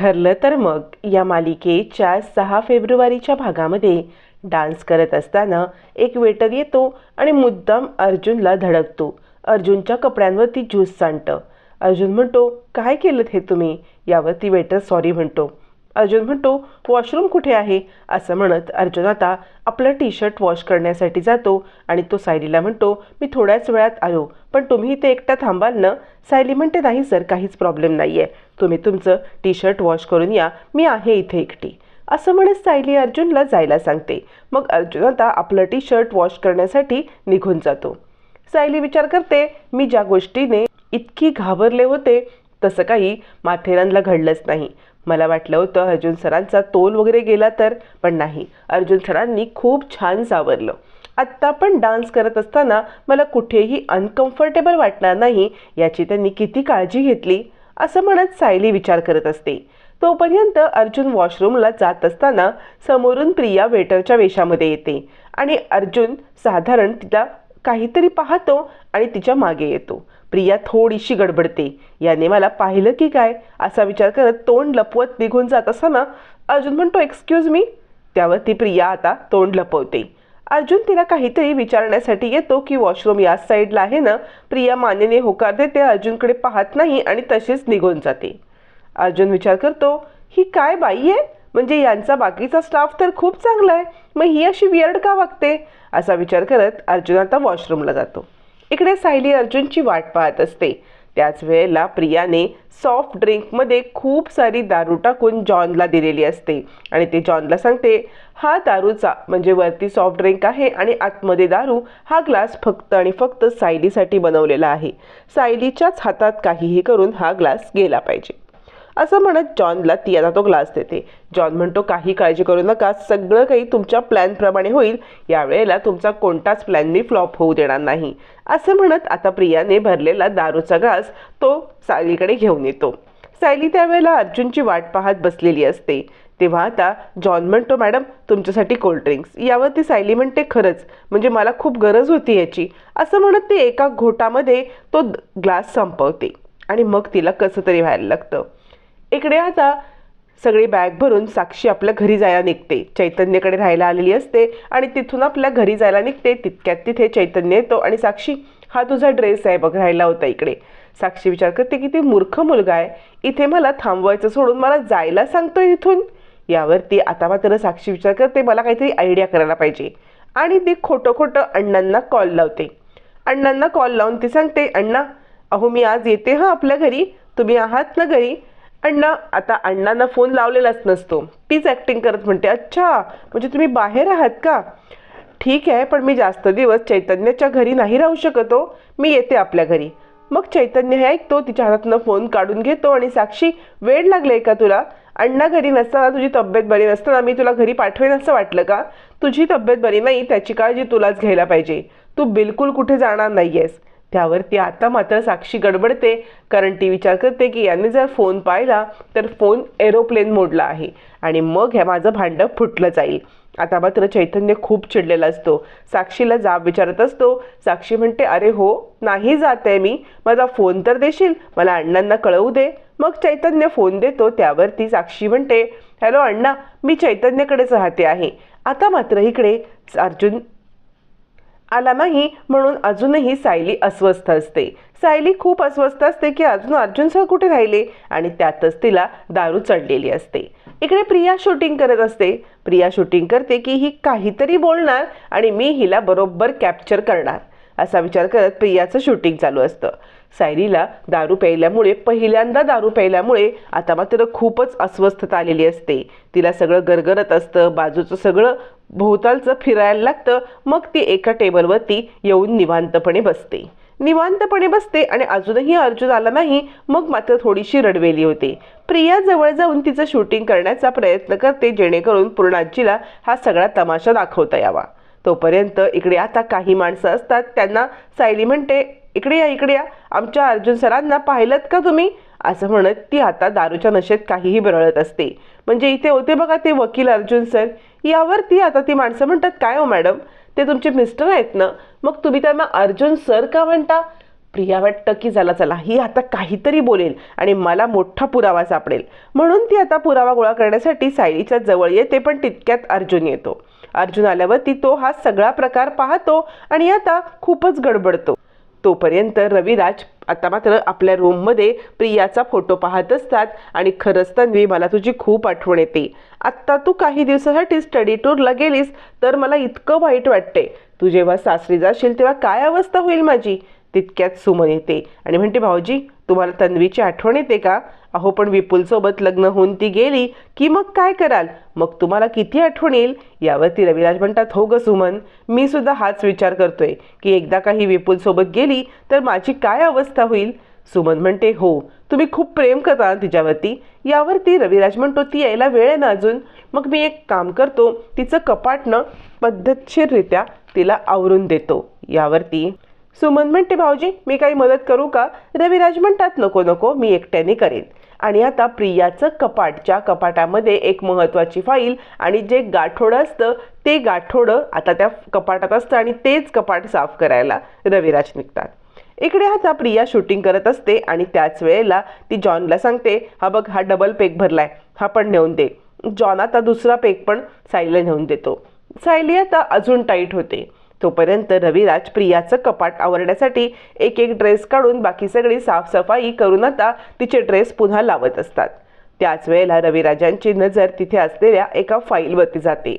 ठरलं तर मग या मालिकेच्या सहा फेब्रुवारीच्या भागामध्ये डान्स करत असताना एक वेटर येतो आणि मुद्दाम अर्जुनला धडकतो. अर्जुनच्या कपड्यांवरती ज्यूस सांडतं. अर्जुन म्हणतो काय केलं हे तुम्ही? यावरती वेटर सॉरी म्हणतो. अर्जुन म्हणतो वॉशरूम कुठे आहे? असं म्हणत अर्जुन आता आपलं टी शर्ट वॉश करण्यासाठी जातो आणि तो सायलीला म्हणतो मी थोड्याच वेळात आलो पण तुम्ही इथे एकटा थांबाल ना? सायली म्हणते नाही सर काहीच प्रॉब्लेम नाही आहे तुम्ही तुमचं टी शर्ट वॉश करून या मी आहे इथे एकटी. असं म्हणत सायली अर्जुनला जायला सांगते. मग अर्जुन आता आपलं टी शर्ट वॉश करण्यासाठी निघून जातो. सायली विचार करते मी ज्या गोष्टीने इतकी घाबरले होते तसं काही माथेरानला घडलंच नाही. मला वाटलं होतं अर्जुन सरांचा तोल वगैरे गेला तर पण नाही. अर्जुन सरांनी खूप छान सावरलं. आत्ता पण डान्स करत असताना मला कुठेही अनकम्फर्टेबल वाटणार नाही याची त्यांनी किती काळजी घेतली असं म्हणत सायली विचार करत असते. तोपर्यंत अर्जुन वॉशरूमला जात असताना समोरून प्रिया वेटरच्या वेशामध्ये येते आणि अर्जुन साधारण तिला काहीतरी पाहतो आणि तिच्यामागे येतो. प्रिया थोडीशी गडबडते. याने मला पाहिलं की काय? असा विचार करत तोंड लपवत निघून जात असताना अर्जुन म्हणतो एक्सक्यूज मी त्यावर ती प्रिया आता तोंड लपवते. अर्जुन तिला काहीतरी विचारण्यासाठी येतो की वॉशरूम याच साईडला आहे ना? प्रिया मानेने होकार देते अर्जुनकडे पाहत नाही आणि तशीच निघून जाते. अर्जुन विचार करतो ही काय बाई आहे? म्हणजे यांचा बाकीचा स्टाफ तर खूप चांगला आहे. मग ही अशी वियर्ड का वागते? असा विचार करत अर्जुन आता वॉशरूमला जातो. इकडे सायली अर्जुनची वाट पाहत असते. त्याच वेळेला प्रियाने सॉफ्ट ड्रिंकमध्ये खूप सारी दारू टाकून जॉनला दिलेली असते. आणि ते जॉनला सांगते हा दारूचा म्हणजे वरती सॉफ्ट ड्रिंक आहे आणि आतमध्ये दारू हा ग्लास फक्त आणि फक्त सायलीसाठी बनवलेला आहे. सायलीच्याच हातात काहीही करून हा ग्लास गेला पाहिजे. असं म्हणत जॉनला ती आता तो ग्लास देते. जॉन म्हणतो काही काळजी करू नका सगळं काही तुमच्या प्लॅनप्रमाणे होईल. यावेळेला तुमचा कोणताच प्लॅन मी फ्लॉप होऊ देणार नाही. असं म्हणत आता प्रियाने भरलेला दारूचा ग्लास तो सायलीकडे घेऊन येतो. सायली त्यावेळेला अर्जुनची वाट पाहत बसलेली असते. तेव्हा आता जॉन म्हणतो मॅडम तुमच्यासाठी कोल्ड्रिंक्स यावरती सायली म्हणते खरंच म्हणजे मला खूप गरज होती याची. असं म्हणत ते एका घोटामध्ये तो ग्लास संपवते आणि मग तिला कसं तरी व्हायला लागतं. इकडे आता सगळी बॅग भरून साक्षी आपल्या घरी जायला निघते. चैतन्यकडे राहायला आलेली असते आणि तिथून आपल्या घरी जायला निघते. तितक्यात तिथे चैतन्य येतो आणि साक्षी हा तुझा ड्रेस आहे बघ राहिला होता इकडे. साक्षी विचार करते की ती मूर्ख मुलगा आहे. इथे मला थांबवायचं सोडून मला जायला सांगतो इथून. यावरती आता मात्र साक्षी विचार करते मला काहीतरी आयडिया करायला पाहिजे. आणि ती खोटं खोटं अण्णांना कॉल लावते. अण्णांना कॉल लावून ती सांगते अण्णा अहो मी आज येते हां आपल्या घरी. तुम्ही आहात ना घरी? अण्णा आता अण्णांना फोन लावलेलाच नसतो. तीच ॲक्टिंग करत म्हणते अच्छा म्हणजे तुम्ही बाहेर आहात का? ठीक आहे पण मी जास्त दिवस चैतन्याच्या घरी नाही राहू शकत हो. मी येते आपल्या घरी. मग चैतन्य हे ऐकतो तिच्या हातातनं फोन काढून घेतो आणि साक्षी वेळ लागले का तुला? अण्णा घरी नसताना तुझी तब्येत बरी नसताना मी तुला घरी पाठवेन असं वाटलं का? तुझी तब्येत बरी नाही त्याची काळजी तुलाच घ्यायला पाहिजे. तू बिलकुल कुठे जाणार नाही आहेस त्यावर ती आता मात्र साक्षी गडबडते कारण ती विचार करते की याने जर फोन पाहिला तर फोन एरोप्लेन मोडला आहे आणि मग ह्या माझं भांडं फुटलं जाईल. आता मात्र चैतन्य खूप चिडलेला असतो. साक्षीला जाब विचारत असतो. साक्षी म्हणते अरे हो नाही जात आहे मी. माझा फोन तर देशील. मला अण्णांना कळवू दे. मग चैतन्य फोन देतो. त्यावर ती साक्षी म्हणते हॅलो अण्णा मी चैतन्यकडेच राहते आहे. आता मात्र इकडे अर्जुन आला नाही म्हणून अजूनही सायली अस्वस्थ असते. सायली खूप अस्वस्थ असते की अजून अर्जुन सर कुठे राहिले? आणि त्यातच तिला दारू चढलेली असते. इकडे प्रिया शूटिंग करत असते. प्रिया शूटिंग करते की ही काहीतरी बोलणार आणि मी हिला बरोबर कॅप्चर करणार. असा विचार करत प्रियाचं शूटिंग चालू असतं. सायलीला दारू प्यायल्यामुळे पहिल्यांदा दारू प्यायल्यामुळे आता मात्र खूपच अस्वस्थता आलेली असते. तिला सगळं गरगरत असतं बाजूचं सगळं भोवतालचं फिरायला लागतं मग ती एका टेबलवरती येऊन निवांतपणे बसते. निवांतपणे बसते आणि अजूनही अर्जुन आला नाही मग मात्र थोडीशी रडवेली होते. प्रिया जवळ जाऊन तिचं शूटिंग करण्याचा प्रयत्न करते जेणेकरून पूर्णाजीला हा सगळा तमाशा दाखवता यावा. तोपर्यंत इकडे आता काही माणसं असतात त्यांना सायली म्हणते इकडे या इकडे या. आमच्या अर्जुन सरांना पाहिलं का तुम्ही? असं म्हणत ती आता दारूच्या नशेत काहीही बरळत असते. म्हणजे इथे होते बघा ते वकील अर्जुन सर. यावर ती आता ती माणसं म्हणतात काय हो मॅडम? ते तुमचे मिस्टर आहेत ना? मग तुम्ही त्यांना अर्जुन सर का म्हणता? प्रिया वाटतं की चला चला. ही आता काहीतरी बोलेल आणि मला मोठा पुरावा सापडेल. म्हणून ती आता पुरावा गोळा करण्यासाठी सायलीच्या जवळ येते पण तितक्यात अर्जुन येतो. अर्जुन आल्यावर ती तो हा सगळा प्रकार पाहतो आणि आता खूपच गडबडतो. तोपर्यंत रविराज आता मात्र आपल्या रूममध्ये प्रियाचा फोटो पाहत असतात आणि खरंच तन्वी मला तुझी खूप आठवण येते. आत्ता तू काही दिवसासाठी स्टडी टूरला गेलीस तर मला इतकं वाईट वाटते तू जेव्हा सासरी जाशील तेव्हा काय अवस्था होईल माझी? तितक्यात सुमन येते आणि म्हणते भाऊजी तुम्हाला तन्वीची आठवण येते का? अहो पण विपुलसोबत लग्न होऊन ती गेली की मग काय कराल? मग तुम्हाला किती आठवण येईल? यावरती रविराज म्हणतात हो ग सुमन मी सुद्धा हाच विचार करतोय की एकदा काही विपुलसोबत गेली तर माझी काय अवस्था होईल? सुमन म्हणते हो तुम्ही खूप प्रेम करता तिच्यावरती. यावरती रविराज म्हणतो ती यायला वेळ आहे ना अजून. मग मी एक काम करतो तिचं कपाटनं पद्धतशीररित्या तिला आवरून देतो. यावरती सुमन म्हणते भाऊजी मी काही मदत करू का? रविराज म्हणतात नको नको मी एकट्याने करेन. आणि आता प्रियाचं कपाटच्या कपाटामध्ये एक महत्त्वाची फाईल आणि जे गाठोडं असतं ते गाठोडं आता त्या कपाटात असतं आणि तेच कपाट साफ करायला रविराज निघतात. इकडे आता प्रिया शूटिंग करत असते आणि त्याच वेळेला ती जॉनला सांगते हा बघ हा डबल पेक भरलाय हा पण नेऊन दे. जॉन आता दुसरा पेक पण सायलीला नेऊन देतो. सायली आता अजून टाईट होते. तोपर्यंत रविराज प्रियाचं कपाट आवरण्यासाठी एक एक ड्रेस काढून बाकी सगळी साफसफाई करून आता तिचे ड्रेस पुन्हा लावत असतात. त्याच वेळेला रविराजांची नजर तिथे असलेल्या एका फाईलवरती जाते.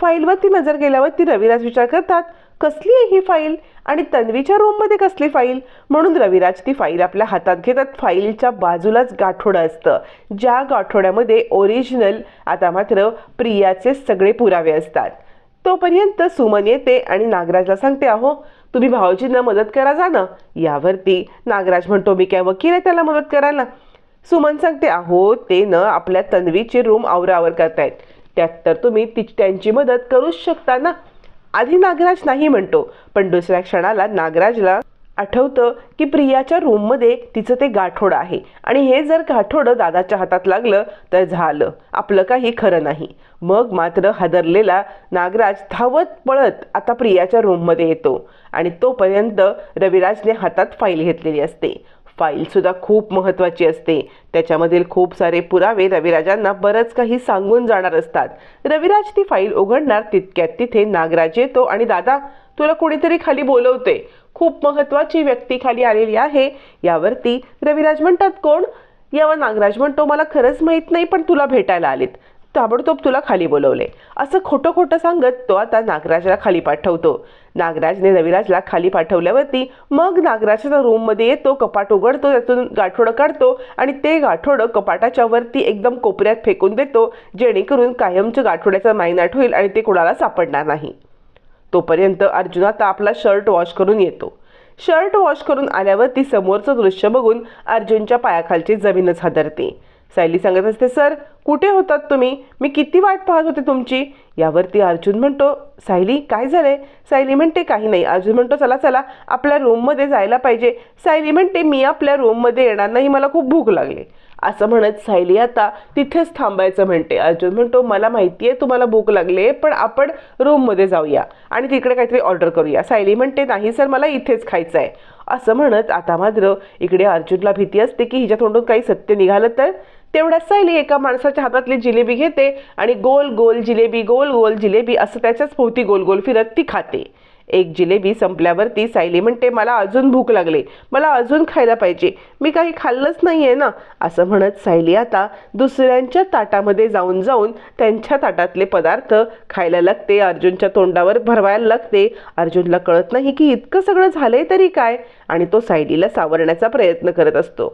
फाईलवरती नजर गेल्यावर ती रविराज विचार करतात कसली आहे ही फाईल? आणि तन्वीच्या रूममध्ये कसली फाईल? म्हणून रविराज ती फाईल आपल्या हातात घेतात. फाईलच्या बाजूलाच गाठोडं असतं. ज्या गाठोड्यामध्ये ओरिजिनल आता मात्र प्रियाचे सगळे पुरावे असतात. तोपर्यंत सुमन येते आणि नागराजला सांगते अहो तुम्ही भाऊजींना मदत करा जा ना. यावरती नागराज म्हणतो मी काय वकील आहे त्याला मदत करायला? सुमन सांगते अहो ते न आपल्या तन्वीची रूम आवरावर करतायत. त्यात तर तुम्ही ती त्यांची मदत करूच शकता ना. आधी नागराज नाही म्हणतो पण दुसऱ्या क्षणाला नागराजला आठवतं की प्रियाच्या रूममध्ये तिचं ते गाठोडं आहे. आणि हे जर गाठोडं दादाच्या हातात लागलं तर झालं. आपलं काही खरं नाही. मग मात्र हादरलेला नागराज धावत पळत आता प्रियाच्या रूममध्ये येतो. आणि तोपर्यंत रविराजने हातात फाईल घेतलेली असते. फाईलसुद्धा खूप महत्त्वाची असते. त्याच्यामधील खूप सारे पुरावे रविराजांना बरंच काही सांगून जाणार असतात. रविराज ती फाईल उघडणार तितक्यात तिथे नागराज येतो आणि दादा तुला कोणीतरी खाली बोलवते खूप महत्त्वाची व्यक्ती खाली आलेली आहे. यावरती रविराज म्हणतात कोण? यावर नागराज म्हणतो मला खरंच माहीत नाही पण तुला भेटायला आलेत. ताबडतोब तुला खाली बोलवले. असं खोटं खोटं सांगत तो आता नागराजला खाली पाठवतो. नागराजने रविराजला खाली पाठवल्यावरती मग नागराजच्या रूममध्ये येतो कपाट उघडतो त्यातून गाठोडं काढतो आणि ते गाठोडं कपाटाच्या वरती एकदम कोपऱ्यात फेकून देतो जेणेकरून कायमचं गाठोड्याचा मायनाट होईल आणि ते कुणाला सापडणार नाही. तोपर्यंत अर्जुन आता आपला शर्ट वॉश करून येतो. शर्ट वॉश करून आल्यावर ती समोरचं दृश्य बघून अर्जुनच्या पायाखालची जमीनच हादरते. सायली सांगत असते सर कुठे होतात तुम्ही? मी किती वाट पाहत होते तुमची? यावरती अर्जुन म्हणतो सायली काय झालंय? सायली म्हणते काही नाही. अर्जुन म्हणतो चला चला आपल्या रूममध्ये जायला पाहिजे. सायली म्हणते मी आपल्या रूममध्ये येणार नाही मला खूप भूक लागली. असं म्हणत सायली आता तिथेच थांबायचं म्हणते अर्जुन. म्हणतो मला माहिती आहे तुम्हाला भूक लागले पण आपण रूममध्ये जाऊया आणि तिकडे काहीतरी ऑर्डर करूया. सायली म्हणते नाही सर मला इथेच खायचं आहे असं म्हणत आता मात्र इकडे अर्जुनला भीती असते की हिच्या तोंडून काही सत्य निघालं तर? तेवढ्याच सायली एका माणसाच्या हातातली जिलेबी घेते आणि गोल गोल जिलेबी गोल गोल जिलेबी असं त्याच्याच भोवती गोल गोल फिरत ती खाते. एक जिलेबी संपल्यावरती सायली म्हणते मला अजून भूक लागली मला अजून खायला पाहिजे मी काही खाल्लंच नाही आहे ना. असं म्हणत सायली आता दुसऱ्यांच्या ताटामध्ये जाऊन जाऊन त्यांच्या ताटातले पदार्थ खायला लागते अर्जुनच्या तोंडावर भरवायला लागते. अर्जुनला कळत नाही की इतकं सगळं झालंय तरी काय आणि तो सायलीला सावरण्याचा प्रयत्न करत असतो.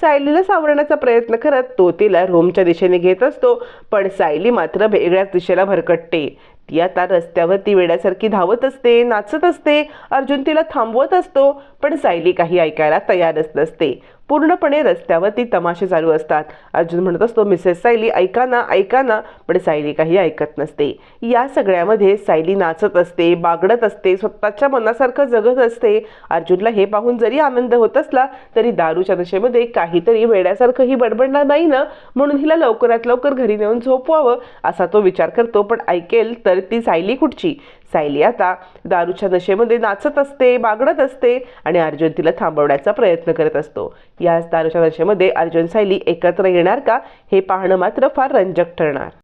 सायलीला सावरण्याचा प्रयत्न करत तो तिला रूमच्या दिशेने घेत असतो पण सायली मात्र वेगळ्याच दिशेला भरकटते. ती आता रस्त्यावरती वेड्यासारखी धावत असते नाचत असते. अर्जुन तिला थांबवत असतो पण सायली काही ऐकायला तयारच नसते. पूर्णपणे रस्त्यावरती तमाशे चालू असतात. अर्जुन म्हणत असतो मिसेस सायली ऐका ना ऐका ना. पण सायली काही ऐकत नसते. या सगळ्यामध्ये सायली नाचत असते बागडत असते स्वतःच्या मनासारखं जगत असते. अर्जुनला हे पाहून जरी आनंद होत असला तरी दारूच्या नशेमध्ये काहीतरी वेड्यासारखं ही बडबडणार नाही ना? म्हणून हिला लवकरात लवकर घरी नेऊन झोपवावं असा तो विचार करतो. पण ऐकेल तर ती सायली कुठची? सायली आता दारूच्या नशेमध्ये नाचत असते बागडत असते आणि अर्जुन तिला थांबवण्याचा प्रयत्न करत असतो. याच दारूच्या नशेमध्ये अर्जुन सायली एकत्र येणार का हे पाहणं मात्र फार रंजक ठरणार.